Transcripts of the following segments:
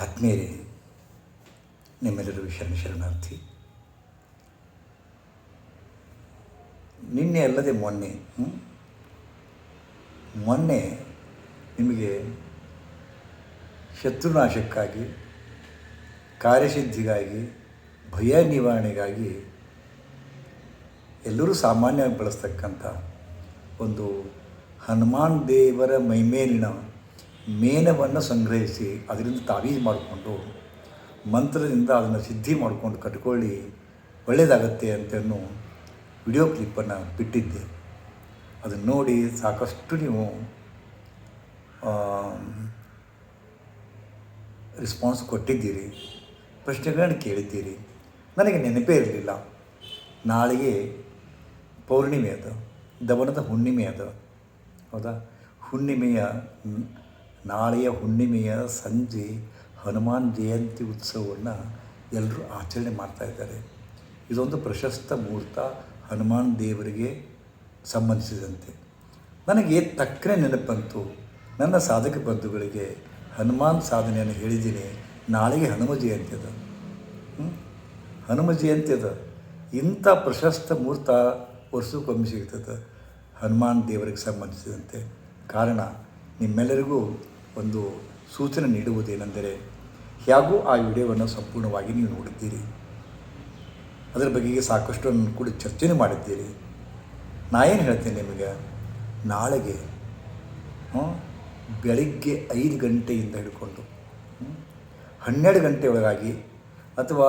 ಆತ್ಮೀಯರೇ ನಿಮ್ಮೆಲ್ಲರಿಗೂ ಶರಣ ಶರಣಾರ್ಥಿ ನಿನ್ನೆ ಅಲ್ಲದೆ ಮೊನ್ನೆ? ಮೊನ್ನೆ ನಿಮಗೆ ಶತ್ರುನಾಶಕ್ಕಾಗಿ, ಕಾರ್ಯಸಿದ್ಧಿಗಾಗಿ, ಭಯ ನಿವಾರಣೆಗಾಗಿ ಎಲ್ಲರೂ ಸಾಮಾನ್ಯವಾಗಿ ಬಳಸ್ತಕ್ಕಂಥ ಒಂದು ಹನುಮಾನ್ ದೇವರ ಮೈಮೇಲಿನ ಮೇನವನ್ನು ಸಂಗ್ರಹಿಸಿ ಅದರಿಂದ ತಾವೀಜು ಮಾಡಿಕೊಂಡು ಮಂತ್ರದಿಂದ ಅದನ್ನು ಸಿದ್ಧಿ ಮಾಡಿಕೊಂಡು ಕಟ್ಕೊಳ್ಳಿ, ಒಳ್ಳೆಯದಾಗತ್ತೆ ಅಂತನೂ ವಿಡಿಯೋ ಕ್ಲಿಪ್ಪನ್ನು ಬಿಟ್ಟಿದ್ದೆ. ಅದನ್ನು ನೋಡಿ ಸಾಕಷ್ಟು ನೀವು ರೆಸ್ಪಾನ್ಸ್ ಕೊಟ್ಟಿದ್ದೀರಿ, ಪ್ರಶ್ನೆಗಳನ್ನು ಕೇಳಿದ್ದೀರಿ. ನನಗೆ ನೆನಪೇ ಇರಲಿಲ್ಲ. ನಾಳೆಗೆ ಪೌರ್ಣಿಮೆ ಅದು, ದವನದ ಹುಣ್ಣಿಮೆ ಅದು. ಹೌದಾ? ಹುಣ್ಣಿಮೆಯ ನಾಳೆಯ ಹುಣ್ಣಿಮೆಯ ಸಂಜೆ ಹನುಮಾನ್ ಜಯಂತಿ ಉತ್ಸವವನ್ನು ಎಲ್ಲರೂ ಆಚರಣೆ ಮಾಡ್ತಾ ಇದ್ದಾರೆ. ಇದೊಂದು ಪ್ರಶಸ್ತ ಮುಹೂರ್ತ ಹನುಮಾನ್ ದೇವರಿಗೆ ಸಂಬಂಧಿಸಿದಂತೆ. ನನಗೆ ತಕ್ಕನೆ ನೆನಪಂತು ನನ್ನ ಸಾಧಕ ಬಂಧುಗಳಿಗೆ ಹನುಮಾನ್ ಸಾಧನೆಯನ್ನು ಹೇಳಿದ್ದೀನಿ. ನಾಳೆಗೆ ಹನುಮ ಜಯಂತಿ ಅದ? ಹನುಮ ಜಯಂತಿ ಅದ. ಇಂಥ ಪ್ರಶಸ್ತ ಮುಹೂರ್ತ ವರ್ಷಕ್ಕೊಮ್ಮೆ ಸಿಗ್ತದೆ ಹನುಮಾನ್ ದೇವರಿಗೆ ಸಂಬಂಧಿಸಿದಂತೆ. ಕಾರಣ ನಿಮ್ಮೆಲ್ಲರಿಗೂ ಒಂದು ಸೂಚನೆ ನೀಡುವುದೇನೆಂದರೆ, ಹೇಗೂ ಆ ವಿಡಿಯೋವನ್ನು ಸಂಪೂರ್ಣವಾಗಿ ನೀವು ನೋಡಿದ್ದೀರಿ? ಅದರ ಬಗೆಗೆ ಸಾಕಷ್ಟು ಕೂಡ ಚರ್ಚೆನೂ ಮಾಡಿದ್ದೀರಿ. ನಾ ಏನು ಹೇಳ್ತೇನೆ ನಿಮಗೆ? ನಾಳೆಗೆ ಬೆಳಿಗ್ಗೆ ಐದು ಗಂಟೆಯಿಂದ ಹಿಡ್ಕೊಂಡು ಹನ್ನೆರಡು ಗಂಟೆ ಒಳಗಾಗಿ ಅಥವಾ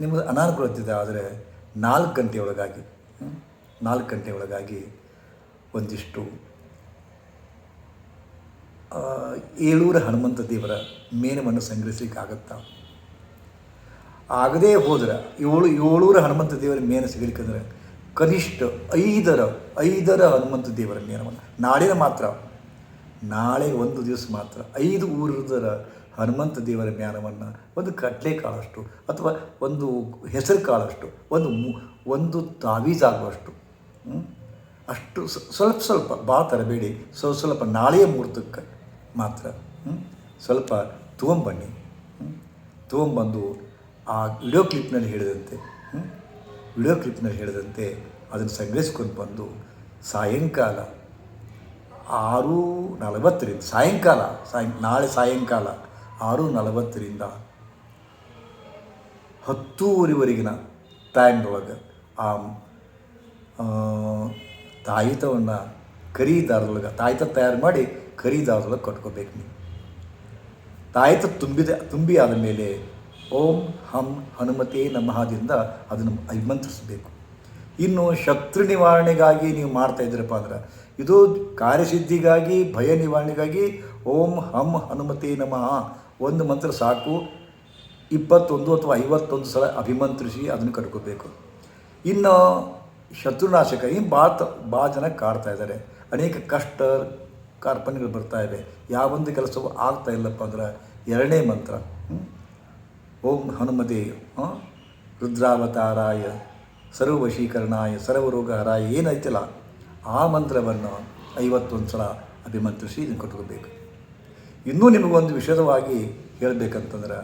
ನಿಮ್ಮ ಅನಾನುಕೂಲತೆ ಆದರೆ ನಾಲ್ಕು ಗಂಟೆ ಒಳಗಾಗಿ ನಾಲ್ಕು ಗಂಟೆ ಒಳಗಾಗಿ ಒಂದಿಷ್ಟು ಏಳೂರ ಹನುಮಂತ ದೇವರ ಮೇನವನ್ನು ಸಂಗ್ರಹಿಸಲಿಕ್ಕಾಗತ್ತ? ಆಗದೇ ಹೋದ್ರೆ ಏಳು, ಏಳೂರ ಹನುಮಂತ ದೇವರ ಮೇನ ಸಿಗಲಿಕ್ಕಂದ್ರೆ ಕನಿಷ್ಠ ಐದರ ಐದರ ಹನುಮಂತ ದೇವರ ಮೇನವನ್ನು ನಾಳಿನ ಮಾತ್ರ, ನಾಳೆ ಒಂದು ದಿವಸ ಮಾತ್ರ ಐದು ಊರದರ ಹನುಮಂತ ದೇವರ ಮೇನವನ್ನು ಒಂದು ಕಡಲೆ ಕಾಳಷ್ಟು ಅಥವಾ ಒಂದು ಹೆಸರು ಕಾಳಷ್ಟು, ಒಂದು ಮು, ಒಂದು ತಾವೀಜಾಗುವಷ್ಟು? ಅಷ್ಟು ಸ್ವಲ್ಪ ಸ್ವಲ್ಪ ಭಾಳ ತರಬೇಡಿ. ಸ್ವಲ್ಪ ಸ್ವಲ್ಪ ನಾಳೆಯ ಮುಹೂರ್ತಕ್ಕೆ ಮಾತ್ರ? ಸ್ವಲ್ಪ ತೊಗೊಂಬನ್ನಿ? ತೊಗೊಂಬಂದು ಆ ವಿಡಿಯೋ ಕ್ಲಿಪ್ನಲ್ಲಿ ಹೇಳಿದಂತೆ? ವಿಡಿಯೋ ಕ್ಲಿಪ್ನಲ್ಲಿ ಹೇಳಿದಂತೆ ಅದನ್ನು ಸಂಗ್ರಹಿಸ್ಕೊಂಡು ಬಂದು ಸಾಯಂಕಾಲ ಆರು ನಲವತ್ತರಿಂದ ಸಾಯಂಕಾಲ, ಸಾಯ, ನಾಳೆ ಸಾಯಂಕಾಲ ಆರು ನಲವತ್ತರಿಂದ ಹತ್ತೂವರೆವರೆಗಿನ ಟೈಮ್ದೊಳಗೆ ಆ ತಾಯಿತವನ್ನು ಕರಿ ದಾರದೊಳಗೆ ತಾಯಿತ ತಯಾರು ಮಾಡಿ ದಾರದೊಳಗೆ ಕಟ್ಕೋಬೇಕು ನೀವು. ತಾಯತ ತುಂಬಿದ, ತುಂಬಿ ಆದ ಮೇಲೆ ಓಂ ಹಂ ಹನುಮತೇ ನಮಃದಿಂದ ಅದನ್ನು ಅಭಿಮಂತ್ರಿಸಬೇಕು. ಇನ್ನು ಶತ್ರು ನಿವಾರಣೆಗಾಗಿ ನೀವು ಮಾಡ್ತಾ ಇದ್ದೀರಪ್ಪ ಅಂದ್ರೆ, ಇದು ಕಾರ್ಯಸಿದ್ಧಿಗಾಗಿ, ಭಯ ನಿವಾರಣೆಗಾಗಿ ಓಂ ಹಂ ಹನುಮತೇ ನಮಃ, ಒಂದು ಮಂತ್ರ ಸಾಕು, ಇಪ್ಪತ್ತೊಂದು ಅಥವಾ ಐವತ್ತೊಂದು ಸಲ ಅಭಿಮಂತ್ರಿಸಿ ಅದನ್ನು ಕಟ್ಕೋಬೇಕು. ಇನ್ನು ಶತ್ರುನಾಶಕ, ಈ ಭಾಳ ಭಾಳ ಜನ ಕಾಡ್ತಾ ಇದ್ದಾರೆ. ಅನೇಕ ಕಷ್ಟ ಕಾರ್ಪಣ್ಯಗಳು ಬರ್ತಾ ಇವೆ. ಯಾವೊಂದು ಕೆಲಸವೂ ಆಗ್ತಾ ಇಲ್ಲಪ್ಪ ಅಂದ್ರೆ ಎರಡನೇ ಮಂತ್ರ. ಓಂ ಆ? ರುದ್ರಾವತಾರಾಯ, ಸರ್ವವಶೀಕರಣಾಯ, ಸರ್ವರೋಗಹರಾಯ ಏನೈತಿಲ್ಲ ಆ ಮಂತ್ರವನ್ನು ಐವತ್ತೊಂದು ಸಲ ಅಭಿಮಂತ್ರಿಸಿ ಇದನ್ನು ಕಟ್ಕೋಬೇಕು ಇನ್ನೂ ನಿಮಗೊಂದು ವಿಷದವಾಗಿ ಹೇಳಬೇಕಂತಂದ್ರೆ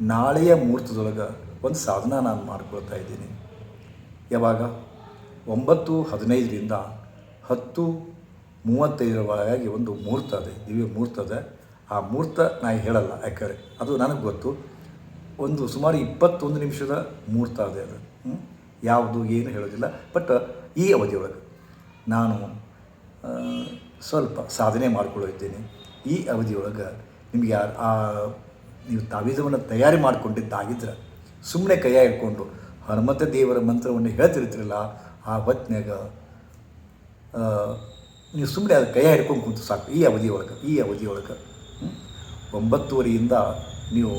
ನಾಳೆಯ ಮುಹೂರ್ತದೊಳಗೆ ಒಂದು ಸಾಧನ ನಾನು ಮಾಡ್ಕೊಳ್ತಾ ಇದ್ದೀನಿ. ಯಾವಾಗ? ಒಂಬತ್ತು ಹದಿನೈದರಿಂದ ಹತ್ತು ಮೂವತ್ತೈದರ ಒಳಗಾಗಿ ಒಂದು ಮುಹೂರ್ತ ಇದೆ ದಿವ್ಯ ಮುಹೂರ್ತ ಅದ. ಆ ಮುಹೂರ್ತ ನಾ ಹೇಳಲ್ಲ, ಯಾಕಂದರೆ ಅದು ನನಗೆ ಗೊತ್ತು. ಒಂದು ಸುಮಾರು ಇಪ್ಪತ್ತೊಂದು ನಿಮಿಷದ ಮುಹೂರ್ತ ಇದೆ ಅದು. ಯಾವುದು, ಏನು ಹೇಳೋದಿಲ್ಲ. ಬಟ್ ಈ ಅವಧಿಯೊಳಗೆ ನಾನು ಸ್ವಲ್ಪ ಸಾಧನೆ ಮಾಡಿಕೊಳ್ಳಿದ್ದೇನೆ ಈ ಅವಧಿಯೊಳಗೆ ನಿಮಗೆ ಆ- ನೀವು ತಾವೀಜವನ್ನು ತಯಾರಿ ಮಾಡಿಕೊಂಡಿದ್ದಾಗಿದ್ರೆ ಸುಮ್ಮನೆ ಕೈಯ ಹಿಡ್ಕೊಂಡು ಹನುಮಂತ ದೇವರ ಮಂತ್ರವನ್ನು ಹೇಳ್ತಿರ್ತಿರಲ್ಲ, ಆ ಹೊತ್ತಿನಾಗ ನೀವು ಸುಮ್ಮನೆ ಅದು ಕೈ ಹಿಡ್ಕೊಂಡು ಕುಂತು ಸಾಕು. ಈ ಅವಧಿಯೊಳಗೆ ಈ ಅವಧಿಯೊಳಗೆ ಒಂಬತ್ತುವರೆಯಿಂದ ನೀವು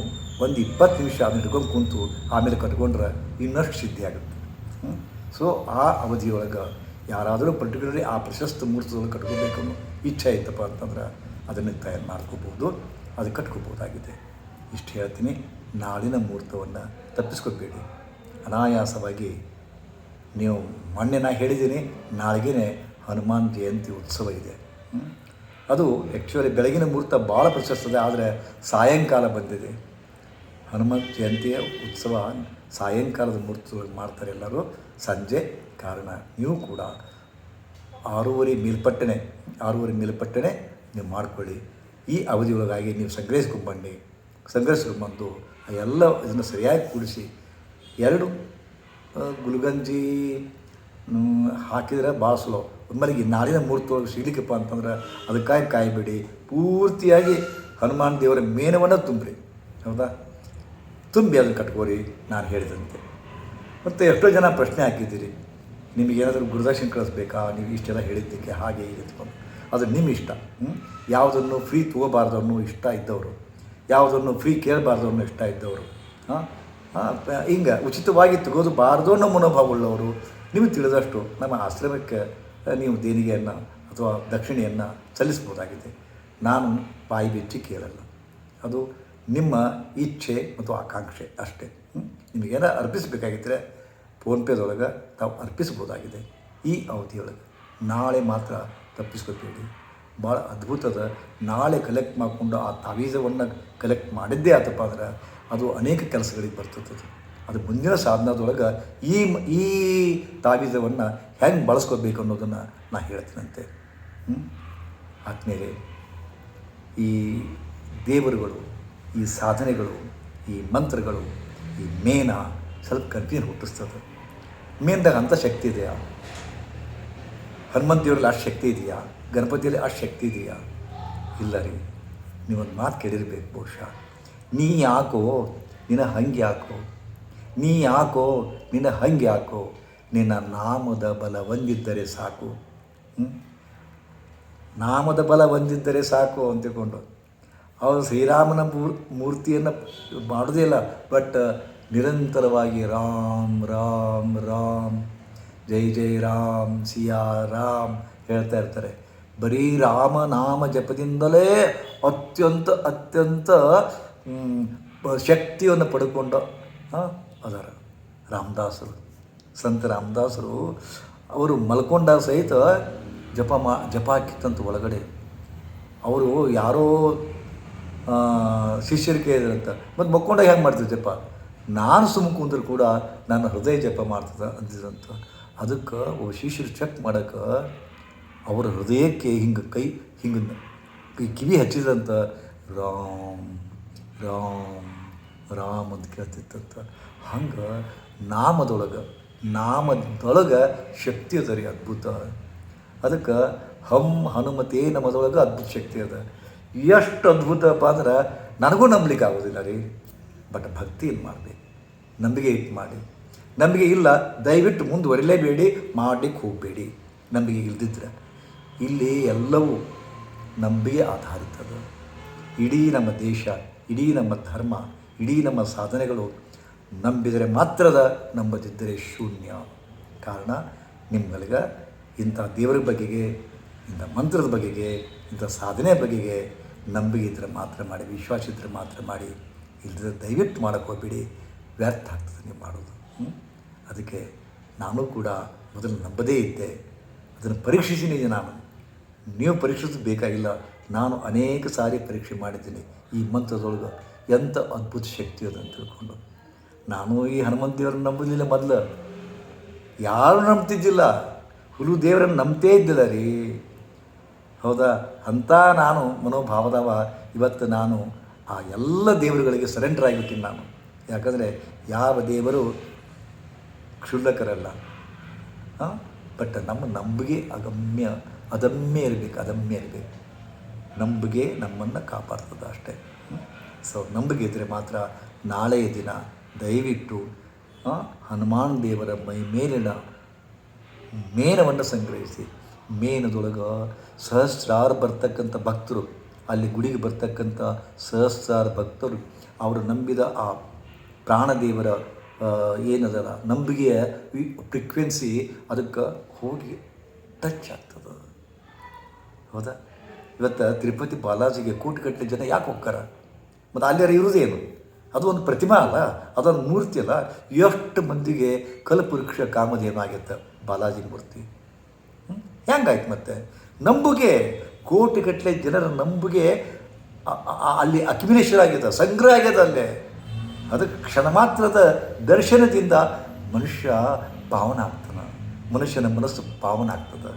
ಒಂದು ಇಪ್ಪತ್ತು ನಿಮಿಷ ಅದನ್ನ ಹಿಡ್ಕೊಂಡು ಕುಂತು ಆಮೇಲೆ ಕಟ್ಕೊಂಡ್ರೆ ಇನ್ನಷ್ಟು ಸಿದ್ಧಿ ಆಗುತ್ತೆ. ಸೊ ಆ ಅವಧಿಯೊಳಗೆ ಯಾರಾದರೂ ಪರ್ಟಿಕ್ಯುಲರ್ಲಿ ಆ ಪ್ರಶಸ್ತ ಮುಹೂರ್ತದೊಳಗೆ ಕಟ್ಕೋಬೇಕು ಅನ್ನೋ ಇಚ್ಛೆ ಐತಪ್ಪ ಅಂತಂದ್ರೆ ಅದನ್ನು ತಯಾರು ಮಾಡ್ಕೋಬೋದು, ಅದು ಕಟ್ಕೋಬೋದಾಗಿದೆ. ಇಷ್ಟು ಹೇಳ್ತೀನಿ, ನಾಳಿನ ಮುಹೂರ್ತವನ್ನು ತಪ್ಪಿಸ್ಕೋಬೇಡಿ. ಅನಾಯಾಸವಾಗಿ ನೀವು ಮೊನ್ನೆ ನಾ ಹೇಳಿದ್ದೀನಿ ನಾಳೆಗೇ ಹನುಮಾನ್ ಜಯಂತಿ ಉತ್ಸವ ಇದೆ. ಅದು ಆ್ಯಕ್ಚುಲಿ ಬೆಳಗಿನ ಮುಹೂರ್ತ ಭಾಳ ಪ್ರಶಸ್ತದೆ, ಆದರೆ ಸಾಯಂಕಾಲ ಬಂದಿದೆ. ಹನುಮಾನ್ ಜಯಂತಿಯ ಉತ್ಸವ ಸಾಯಂಕಾಲದ ಮುಹೂರ್ತದಲ್ಲಿ ಮಾಡ್ತಾರೆ ಎಲ್ಲರೂ. ಸಂಜೆ ಕಾರಣ, ನೀವು ಕೂಡ ಆರೂವರೆ ಮೇಲ್ಪಟ್ಟಣೆ ಆರೂವರೆ ಮೇಲ್ಪಟ್ಟಣೆ ನೀವು ಮಾಡ್ಕೊಳ್ಳಿ. ಈ ಅವಧಿಯೊಳಗಾಗಿ ನೀವು ಸಂಗ್ರಹಿಸ್ಕೊಂಡ್ಬನ್ನಿ ಸಂಗ್ರಹಿಸ್ಕೊಂಡ್ಬಂದು ಎಲ್ಲ ಇದನ್ನು ಸರಿಯಾಗಿ ಕೂಡಿಸಿ, ಎರಡು ಗುಲ್ಗಂಜಿ ಹಾಕಿದ್ರೆ ಭಾಳ ಸುಲಭ. ಒಮ್ಮೆಲೆ ನಾಳಿನ ಮೂರ್ತೊಳಗೆ ಸಿಗ್ಲಿಕ್ಕಪ್ಪ ಅಂತಂದ್ರೆ ಅದಕ್ಕಾಗಿ ಕಾಯಬೇಡಿ. ಪೂರ್ತಿಯಾಗಿ ಹನುಮಾನ್ ದೇವರ ಮೇನವನ್ನು ತುಂಬ್ರಿ. ಹೌದಾ? ತುಂಬಿ ಅದನ್ನು ಕಟ್ಕೋರಿ, ನಾನು ಹೇಳಿದಂತೆ ಮತ್ತು ಎಷ್ಟೋ ಜನ ಪ್ರಶ್ನೆ ಹಾಕಿದ್ದೀರಿ. ನಿಮಗೇನಾದರೂ ಗುರುದರ್ಶನ ಕಳಿಸ್ಬೇಕಾ? ನೀವು ಇಷ್ಟೆಲ್ಲ ಹೇಳಿದ್ದಕ್ಕೆ ಹಾಗೆ ಹೀಗೆ ಅದು ನಿಮ್ಮ ಇಷ್ಟ? ಯಾವುದನ್ನು ಫ್ರೀ ತೊಗೋಬಾರ್ದು ಅನ್ನೋ ಇಷ್ಟ ಇದ್ದವರು. ಯಾವುದನ್ನು ಫ್ರೀ ಕೇಳಬಾರ್ದು ಅನ್ನೋ ಇಷ್ಟ ಇದ್ದವರು. ಹಾಂ? ಹಿಂಗೆ ಉಚಿತವಾಗಿ ತೆಗೋದು ಬಾರ್ದು ಅನ್ನೋ ಮನೋಭಾವವುಳ್ಳವರು ನಿಮಗೆ ತಿಳಿದಷ್ಟು ನಮ್ಮ ಆಶ್ರಮಕ್ಕೆ ನೀವು ದೇಣಿಗೆಯನ್ನು ಅಥವಾ ದಕ್ಷಿಣೆಯನ್ನು ಸಲ್ಲಿಸಬಹುದಾಗಿದೆ. ನಾನು ಬಾಯಿ ಬಿಚ್ಚಿ ಕೇಳಲ್ಲ. ಅದು ನಿಮ್ಮ ಇಚ್ಛೆ ಮತ್ತು ಆಕಾಂಕ್ಷೆ ಅಷ್ಟೇ? ನಿಮಗೇನ ಅರ್ಪಿಸಬೇಕಾಗಿದ್ದರೆ ಫೋನ್ಪೇದೊಳಗೆ ತಾವು ಅರ್ಪಿಸ್ಬೋದಾಗಿದೆ ಈ ಅವಧಿಯೊಳಗೆ ನಾಳೆ ಮಾತ್ರ ತಪ್ಪಿಸ್ಕೋಬೇಡಿ ಭಾಳ ಅದ್ಭುತದ ನಾಳೆ ಕಲೆಕ್ಟ್ ಮಾಡಿಕೊಂಡು ಆ ತಾವೀಜವನ್ನು ಕಲೆಕ್ಟ್ ಮಾಡಿದ್ದೇ ಆತಪ್ಪ ಅಂದ್ರೆ ಅದು ಅನೇಕ ಕೆಲಸಗಳಿಗೆ ಬರ್ತದೆ. ಅದು. ಮುಂದಿನ ಸಾಧನದೊಳಗೆ ಈ ಈ ತಾವೀಜವನ್ನು ಹೆಂಗೆ ಬಳಸ್ಕೋಬೇಕು ಅನ್ನೋದನ್ನು ನಾನು ಹೇಳ್ತೀನಂತೆ. ಆದಮೇಲೆ ಈ ದೇವರುಗಳು, ಈ ಸಾಧನೆಗಳು, ಈ ಮಂತ್ರಗಳು, ಈ ಮೇನ ಸ್ವಲ್ಪ ಕನ್ಫ್ಯೂಷನ್ ಹುಟ್ಟಿಸ್ತದೆ. ಮೇನ್ದಾಗ ಅಂಥ ಶಕ್ತಿ ಇದೆಯಾ? ಹನುಮಂತ ದೇವರಲ್ಲಿ ಅಷ್ಟು ಶಕ್ತಿ ಇದೆಯಾ? ಗಣಪತಿಯಲ್ಲಿ ಅಷ್ಟು ಶಕ್ತಿ ಇದೆಯಾ? ಇಲ್ಲ ರೀ, ನೀವೊಂದು ಮಾತು ಕೇಳಿರ್ಬೇಕು ಬಹುಶಃ. ನೀ ಯಾಕೋ, ನಿನ್ನ ಹಂಗೆ ಯಾಕೋ ನೀ ಯಾಕೋ? ನಿನ್ನ ಹಂಗೆ ಯಾಕೋ? ನಿನ್ನ ನಾಮದ ಬಲ ಹೊಂದಿದ್ದರೆ ಸಾಕು. ನಾಮದ ಬಲ ಹೊಂದಿದ್ದರೆ ಸಾಕು ಅಂತಿಕೊಂಡು ಅವನು ಶ್ರೀರಾಮನ ಮೂರ್, ಮೂರ್ತಿಯನ್ನು ಮಾಡೋದೇ ಇಲ್ಲ, ಬಟ್ ನಿರಂತರವಾಗಿ ರಾಮ್ ರಾಮ್ ರಾಮ್, ಜೈ ಜೈ, ರಾಮ್, ಸಿಯಾ, ರಾಮ್ ಹೇಳ್ತಾ ಇರ್ತಾರೆ. ಬರೀ ರಾಮ ನಾಮ ಜಪದಿಂದಲೇ ಅತ್ಯಂತ ಅತ್ಯಂತ ಶಕ್ತಿಯನ್ನು ಪಡ್ಕೊಂಡ ಅದರ ರಾಮದಾಸರು. ಸಂತ ರಾಮದಾಸರು, ಅವರು ಮಲ್ಕೊಂಡಾಗ ಸಹಿತ ಜಪ ಮಾ, ಜಪ ಹಾಕಿತ್ತಂತ ಒಳಗಡೆ. ಅವರು ಯಾರೋ ಶಿಷ್ಯರು ಕೇಳಿದ್ರಂತ, ಮತ್ತು ಮಕ್ಕೊಂಡಾಗ ಹೆಂಗೆ ಮಾಡ್ತಿದ್ದೆ ಜಪ? ನಾನು ಸುಮ್ಮ ಕುಂದ್ರೆ ಕೂಡ ನನ್ನ ಹೃದಯ ಜಪ ಮಾಡ್ತದೆ ಅಂದಿದಂತ ಅದಕ್ಕೆ ಒಬ್ಬ ಶಿಷ್ಯರು ಚೆಕ್ ಮಾಡೋಕೆ ಅವರ ಹೃದಯಕ್ಕೆ ಹಿಂಗೆ ಕೈ, ಹಿಂಗೆ ಕಿವಿ ಹಚ್ಚಿದಂತ ರಾಮ್ ರಾಮ್ ರಾಮ್ ಅಂತ ಕೇಳ್ತಿತ್ತಂತ ಹಂಗೆ ನಾಮದೊಳಗೆ ನಾಮದೊಳಗೆ ಶಕ್ತಿ ಅದ ರೀ ಅದ್ಭುತ. ಅದಕ್ಕೆ ಹಂ ಹನುಮತೇ ನಮದೊಳಗೆ ಅದ್ಭುತ ಶಕ್ತಿ ಅದ. ಎಷ್ಟು ಅದ್ಭುತಪ್ಪ ಅಂದ್ರೆ ನನಗೂ ನಂಬಲಿಕ್ಕೆ ಆಗೋದಿಲ್ಲ ರೀ. ಬಟ್ ಭಕ್ತಿ ಏನು ಮಾಡಬೇಕು ನಂಬಿಕೆ ಇಟ್ಟು ಮಾಡಿ. ನಂಬಿಕೆ ಇಲ್ಲ, ದಯವಿಟ್ಟು ಮುಂದುವರಿಲೇಬೇಡಿ, ಮಾಡಲಿಕ್ಕೆ ಹೋಗಬೇಡಿ. ನಂಬಿಕೆ ಇಲ್ದಿದ್ರೆ ಇಲ್ಲಿ ಎಲ್ಲವೂ ನಂಬಿಕೆ ಆಧಾರಿತದ. ಇಡೀ ನಮ್ಮ ದೇಶ, ಇಡೀ ನಮ್ಮ ಧರ್ಮ ಇಡೀ ನಮ್ಮ ಸಾಧನೆಗಳು ನಂಬಿದರೆ ಮಾತ್ರದ ನಂಬದಿದ್ದರೆ ಶೂನ್ಯ. ಕಾರಣ ನಿಮ್ಮಲ್ಲಿಗ ಇಂಥ ದೇವರ ಬಗೆಗೆ, ಇಂಥ ಮಂತ್ರದ ಬಗೆಗೆ, ಇಂಥ ಸಾಧನೆ ಬಗೆಗೆ ನಂಬಿಕೆ ಇದ್ದರೆ ಮಾತ್ರ ಮಾಡಿ, ವಿಶ್ವಾಸ ಇದ್ದರೆ ಮಾತ್ರ ಮಾಡಿ ಇಲ್ಲದ್ರೆ ದಯವಿಟ್ಟು ಮಾಡೋಕ್ಕೆ ಹೋಗ್ಬೇಡಿ, ವ್ಯರ್ಥ ಆಗ್ತದೆ ನೀವು ಮಾಡೋದು? ಅದಕ್ಕೆ ನಾನು ಕೂಡ ಮೊದಲು ನಂಬದೇ ಇದ್ದೆ. ಅದನ್ನು ಪರೀಕ್ಷಿಸಿನಿ ನಾನು. ನೀವು ಪರೀಕ್ಷಿಸೋದು ಬೇಕಾಗಿಲ್ಲ. ನಾನು ಅನೇಕ ಸಾರಿ ಪರೀಕ್ಷೆ ಮಾಡಿದ್ದೀನಿ ಈ ಮಂತ್ರದೊಳಗೆ. ಎಂಥ ಅದ್ಭುತ ಶಕ್ತಿ ಅದ ಅಂತ ತಿಳ್ಕೊಂಡು. ನಾನು ಈ ಹನುಮಂತ ದೇವರನ್ನು ನಂಬುದಿಲ್ಲ ಮೊದಲು. ಯಾರು ನಂಬ್ತಿದ್ದಿಲ್ಲ? ಹುಲು ದೇವರನ್ನು ನಂಬ್ತೇ ಇದ್ದಿಲ್ಲ ರೀ. ಹೌದಾ? ಅಂಥ ನಾನು ಮನೋಭಾವದವ ಇವತ್ತು ನಾನು ಆ ಎಲ್ಲ ದೇವರುಗಳಿಗೆ ಸರೆಂಡರ್ ಆಗಿಬಿಟ್ಟಿನಿ ನಾನು. ಯಾಕಂದರೆ ಯಾವ ದೇವರು ಕ್ಷುಲ್ಲಕರಲ್ಲ. ಬಟ್ ನಮ್ಮ ನಂಬಿಕೆ ಅಗಮ್ಯ, ಅದಮ್ಯ ಇರಬೇಕು ಅದಮ್ಯ ಇರಬೇಕು. ನಂಬಿಕೆ ನಮ್ಮನ್ನು ಕಾಪಾಡ್ತದೆ ಅಷ್ಟೇ. ಸೊ ನಂಬಿಕೆ ಇದ್ದರೆ ಮಾತ್ರ ನಾಳೆಯ ದಿನ ದಯವಿಟ್ಟು ಹನುಮಾನ್ ದೇವರ ಮೈ ಮೇಲಿನ ಮೇನವನ್ನು ಸಂಗ್ರಹಿಸಿ. ಮೇನದೊಳಗೆ ಸಹಸ್ರಾರು ಬರ್ತಕ್ಕಂಥ ಭಕ್ತರು, ಅಲ್ಲಿ ಗುಡಿಗೆ ಬರ್ತಕ್ಕಂಥ ಸಹಸ್ರಾರು ಭಕ್ತರು, ಅವರು ನಂಬಿದ ಆ ಪ್ರಾಣದೇವರ ಏನದಲ್ಲ ನಂಬಿಕೆಯ ಫ್ರೀಕ್ವೆನ್ಸಿ ಅದಕ್ಕೆ ಹೋಗಿ ಟಚ್ ಆಗ್ತದೆ. ಹೌದಾ? ಇವತ್ತು ತಿರುಪತಿ ಬಾಲಾಜಿಗೆ ಕೋಟಿಗಟ್ಟಲೆ ಜನ ಯಾಕೆ ಹೋಗ್ತಾರ? ಮತ್ತು ಅಲ್ಲಿಯರ ಇರುವುದೇನು ಅದು ಒಂದು ಪ್ರತಿಮಾ ಅಲ್ಲ, ಅದೊಂದು ಮೂರ್ತಿ ಅಲ್ಲ. ಎಷ್ಟು ಮಂದಿಗೆ ಕಲ್ಪವೃಕ್ಷ ಕಾಮಧೇನು ಆಗೈತೆ ಬಾಲಾಜಿ ಮೂರ್ತಿ? ಹೆಂಗಾಯ್ತು ಮತ್ತೆ? ನಂಬುಗೆ, ಕೋಟಿಗಟ್ಟಲೆ ಜನರ ನಂಬುಗೆ ಅಲ್ಲಿ ಅಕ್ಯುಮಿನೇಷನ್ ಆಗ್ಯದ, ಸಂಗ್ರಹ ಆಗ್ಯದ ಅಲ್ಲೇ. ಅದಕ್ಕೆ ಕ್ಷಣ ಮಾತ್ರದ ದರ್ಶನದಿಂದ ಮನುಷ್ಯ ಪಾವನ ಆಗ್ತಾನೆ. ಮನುಷ್ಯನ ಮನಸ್ಸು ಪಾವನ ಆಗ್ತದೆ.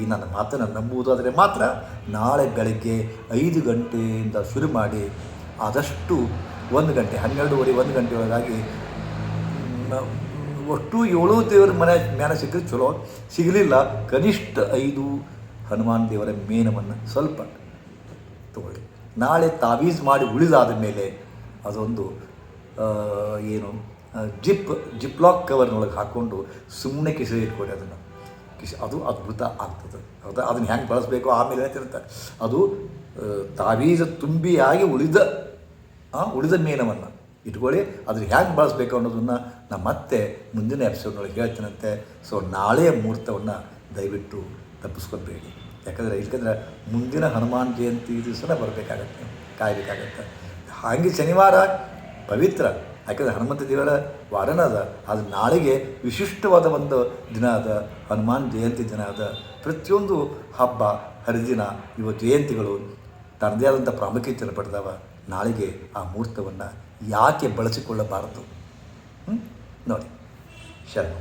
ಈ ನನ್ನ ಮಾತನ್ನು ನಂಬುವುದಾದರೆ ಮಾತ್ರ ನಾಳೆ ಬೆಳಗ್ಗೆ ಐದು ಗಂಟೆಯಿಂದ ಶುರು ಮಾಡಿ ಆದಷ್ಟು ಒಂದು ಗಂಟೆ, ಹನ್ನೆರಡೂವರೆ, ಒಂದು ಗಂಟೆ ಒಳಗಾಗಿ ಒಟ್ಟು ಏಳು ದೇವರ ಮನೆ ಜ್ಞಾನ ಸಿಕ್ಕರೆ ಚಲೋ. ಸಿಗಲಿಲ್ಲ, ಕನಿಷ್ಠ ಐದು ಹನುಮಾನ್ ದೇವರ ಮೇನವನ್ನು ಸ್ವಲ್ಪ ತಗೊಳ್ಳಿ. ನಾಳೆ ತಾವೀಸ್ ಮಾಡಿ ಉಳಿದಾದ ಮೇಲೆ ಅದೊಂದು ಏನು ಜಿಪ್ ಜಿಪ್, ಜಿಪ್ಲಾಕ್ ಕವರ್ನೊಳಗೆ ಹಾಕ್ಕೊಂಡು ಸುಮ್ಮನೆ ಕಿಸೆ ಇಟ್ಕೊಳ್ಳಿ ಅದನ್ನು. ಕಿಸ, ಅದು ಅದ್ಭುತ ಆಗ್ತದೆ. ಹೌದಾ ಅದನ್ನು ಹೆಂಗೆ ಬಳಸಬೇಕು, ಆಮೇಲೆ ಹೇಳ್ತಿರ್ತಾರೆ ಅದು ತಾವೀಜ ತುಂಬಿಯಾಗಿ ಉಳಿದ ಉಳಿದ ಮೀನವನ್ನು ಇಟ್ಕೊಳ್ಳಿ. ಅದ್ರ ಹ್ಯಾಂಗೆ ಬಳಸಬೇಕು ಅನ್ನೋದನ್ನು ನಾನು ಮತ್ತೆ ಮುಂದಿನ ಎಪಿಸೋಡ್ನೊಳಗೆ ಹೇಳ್ತೀನಂತೆ. ಸೊ ನಾಳೆಯ ಮುಹೂರ್ತವನ್ನು ದಯವಿಟ್ಟು ತಪ್ಪಿಸ್ಕೊಬೇಡಿ. ಯಾಕಂದರೆ ಇಲ್ಕಂದ್ರೆ ಮುಂದಿನ ಹನುಮಾನ್ ಜಯಂತಿ ದಿವಸನ ಬರಬೇಕಾಗತ್ತೆ, ಕಾಯಬೇಕಾಗತ್ತೆ. ಹಾಗೆ ಶನಿವಾರ ಪವಿತ್ರ, ಯಾಕಂದರೆ ಹನುಮಂತ ದೇವರ ವಾರನ ಅದ. ಅದು ನಾಳೆಗೆ ವಿಶಿಷ್ಟವಾದ ಒಂದು ದಿನ ಅದ, ಹನುಮಾನ್ ಜಯಂತಿ ದಿನ ಅದ. ಪ್ರತಿಯೊಂದು ಹಬ್ಬ, ಹರಿದಿನ ಇವ ಜಯಂತಿಗಳು ತನ್ನದೇ ಆದಂಥ ಪ್ರಾಮುಖ್ಯತೆಯನ್ನು ಪಡೆದವ ನಾಳೆಗೆ ಆ ಮುಹೂರ್ತವನ್ನು ಯಾಕೆ ಬಳಸಿಕೊಳ್ಳಬಾರದು? ನೋಡಿ ಶರಣ